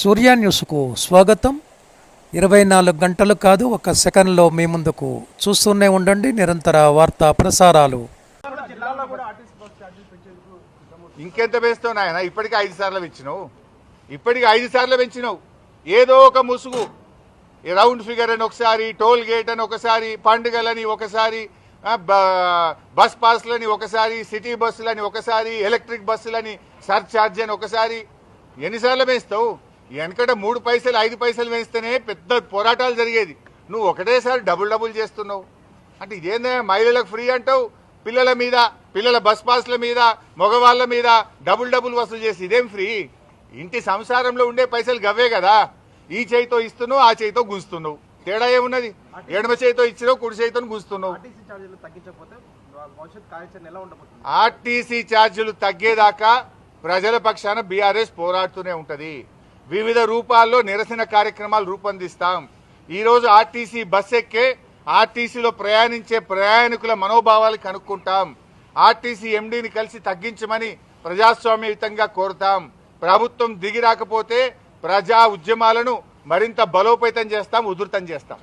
సూర్య న్యూస్కు స్వాగతం. ఇరవై నాలుగు గంటలు కాదు ఒక సెకండ్లో మీ ముందుకు చూస్తూనే ఉండండి. నిరంతర వార్తా ప్రసారాలు. ఇంకెంత పెంచుతావు నాయన? ఇప్పటికి ఐదు సార్లు పెంచినావు. ఇప్పటికి ఐదు సార్లు పెంచినావు. ఏదో ఒక ముసుగు. రౌండ్ ఫిగర్ అని ఒకసారి టోల్ గేట్ అని ఒకసారి పండుగలని ఒకసారి బస్ పాస్లని ఒకసారి సిటీ బస్సులని ఒకసారి ఎలక్ట్రిక్ బస్సులని సర్ఛార్జ్ అని ఒకసారి. ఎన్నిసార్లు పెంచుతావు? వెనకట మూడు పైసలు ఐదు పైసలు పెంచితేనే పెద్ద పోరాటాలు జరిగేది. నువ్వు ఒకటేసారి డబుల్ డబుల్ చేస్తున్నావు. అంటే ఇదేందా మహిళలకు ఫ్రీ అంటావు? పిల్లల మీద పిల్లల బస్ పాస్ల మీద మగవాళ్ళ మీద డబుల్ డబుల్ వసూలు చేసి ఇదేం ఫ్రీ? ఇంటి సంసారంలో ఉండే పైసలు గవ్వే కదా. ఈ చేయితో ఇస్తున్నావు ఆ చేయితో గుంజుతున్నావు. తేడా ఏమున్నది? ఎడమ చేయితో ఇచ్చినావు కుడి చేయితో గుంజుతున్నావు. ఆర్టీసీ ఛార్జీలు తగ్గేదాకా ప్రజల పక్షాన బీఆర్ఎస్ పోరాడుతూనే ఉంటది. వివిధ రూపాల్లో నిరసన కార్యక్రమాలు రూపొందిస్తాం. ఈరోజు ఆర్టీసీ బస్ ఎక్కే ఆర్టీసీలో ప్రయాణించే ప్రయాణికుల మనోభావాలు కనుక్కుంటాం. ఆర్టీసీ ఎండీని కలిసి తగ్గించమని ప్రజాస్వామ్యయుతంగా కోరుతాం. ప్రభుత్వం దిగి రాకపోతే ప్రజా ఉద్యమాలను మరింత బలోపేతం చేస్తాం ఉధృతం చేస్తాం.